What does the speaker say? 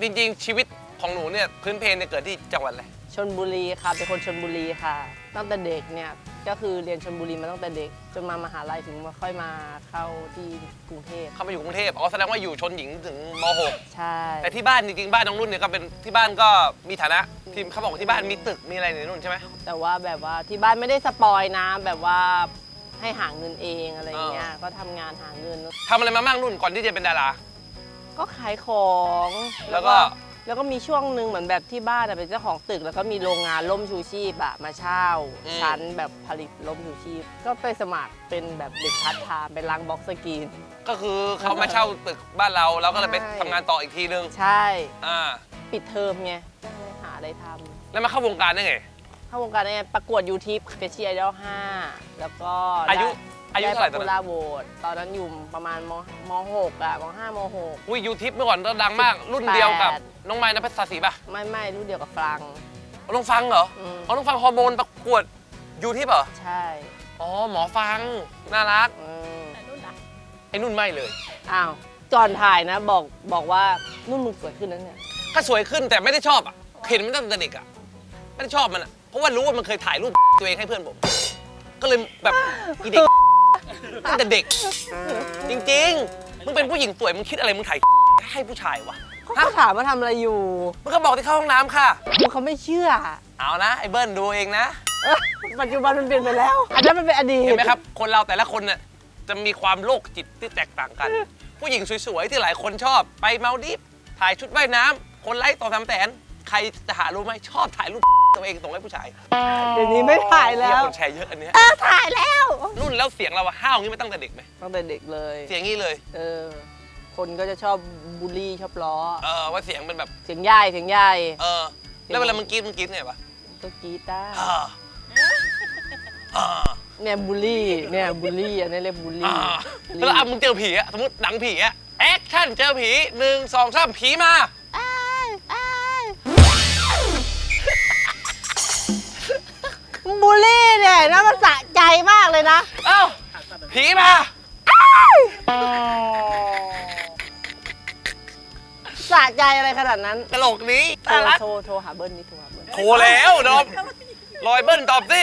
จริงๆ ชีวิตของหนูเนี่ยพื้นเพเนี่ยเกิดที่จังหวัดอะไรชนบุรีค่ะ เป็นคนชนบุรีค่ะ ตั้งแต่เด็กเนี่ยก็คือเรียนชนบุรีมาตั้งแต่เด็ก จนมามหาลัยถึงมาค่อยมาเข้าที่กรุงเทพเข้ามาอยู่กรุงเทพอ๋อแสดงว่าอยู่ชนหญิงถึงม ใช่ .6 แต่ที่บ้านจริงๆบ้านน้องนุ่นเนี่ยก็เป็นที่บ้านก็มีฐานะที่เขาบอกว่าที่บ้านมีตึกมีอะไรในนุ่นใช่ไหม แต่ว่าแบบว่าที่บ้านไม่ได้สปอยนะแบบว่าให้หาเงินเองอะไรเงี้ยก็ทำงานหาเงิน ทำอะไรมาบ้างนุ่นก่อนที่จะเป็นดารา ก็ขายของแล้วก็ แล้วก็มีช่วงหนึ่งเหมือนแบบที่บ้านอะเป็นเจ้าของตึก แล้วก็มีโรงงานล่มชูชีพอะมาเช่าชั้นแบบผลิตล่มชูชีพ ก็ไปสมัครเป็นแบบเด็กพาร์ทไทม์เป็นล้างบ็อกซ์สกรีน ก็คือเขามาเช่าตึกบ้านเราเราก็เลยไปใช่ ทำงานต่ออีกทีนึงใช่ อ่าปิดเทอมไงก็เลยหาอะไรทำแล้วมาเข้าวงการได้ไงเข้าวงการเนี่ยประกวดยูทิปเฟชี่ไอดอล5แล้วก็อายุ อายุเท่าไหร่ตตออนนนั้นลาโหวตตอนนั้นอยู่ประมาณมมหกอะมห้ามหก อุ้ยยูทิปเมื่อก่อนก็ดังมาก รุ่นเดียวกับ แปด น้องไม้นภัสสาสีป่ะไม่ไม่รุ่นเดียวกับฟรังน้องฟังเหรออืม อ๋อน้องฟังฮอร์โมนประกวดยูทิปเหรอ ใช่อ๋อหมอฟัง น่ารัก อืมไอ้นุ่นไม่เลย อ้าวก่อนถ่ายนะบอกบอกว่านุ่นมึงสวยขึ้นแล้วเนี่ยก็สวยขึ้นแต่ไม่ได้ชอบอะ เห็นมันตั้งแต่เด็กอะ ไม่ได้ชอบมันอะ เพราะว่ารู้ว่ามันเคยถ่ายรูป ตัวเองให้เพื่อนผม ก็เลยแบบอีเด็ก ตั้งแต่เด็ก จริงๆ มึงเป็นผู้หญิงสวย มึงคิดอะไร มึงถ่ายให้ผู้ชายวะเขาก็ถามว่าทำอะไรอยู่มึงก็บอกที่เข้าห้องน้ำค่ะมึงเขาไม่เชื่อ เอานะไอ้เบิ้ลดูเองนะ เอ้ยปัจจุบันมันเปลี่ยนไปแล้ว อันนั้นมันเป็นอดีตเห็นไหมครับ คนเราแต่ละคนน่ะจะมีความโรคจิตที่แตกต่างกัน ผู้หญิงสวยๆ ที่หลายคนชอบ ไปเมาดิฟถ่ายชุดว่ายน้ำคนไลค์ต่อสามแสนใครจะหารู้ไหมชอบถ่ายรูปตัวเองส่งให้ผู้ชายเดี๋ยวนี้ไม่ถ่ายแล้เหี้ยว คนแชร์เยอะอันเนี้ย เออถ่ายแล้วนุ่น แล้วเสียงเราอะห้าวอย่างนี้มาตั้งแต่เด็กไหมตั้งแต่เด็กเลยเสียงนี้เลย เออ คนก็จะชอบบูลลี่ชอบล้อ เออว่าเสียงเป็นแบบ เสียงใหญ่เสียงใหญ่เออ แล้วเวลามึงกรีดมึงกรีดไงวะก็กรีดได้อ่าอ่าเนี่ยบูลลี่เนี่ยบูลลี่อันนี้เรียกบูลลี่อ่าแล้วอะมึงเจอผีอะสมมติหนังผีอะแอคชั่นเจอผีหนึ่งสองสามผีมาอ้ายอ้ายบูลลี่เนี่ยนะมันสะใจมากเลยนะ เอ้าผีมาสะใจอะไรขนาดนั้น ตลกนี้โทรน่ารักโทรโทรหาเบิ้ลนี่โทรหาเบิ้ล โทรแล้วดอมลอยเบิ้ลตอบสิ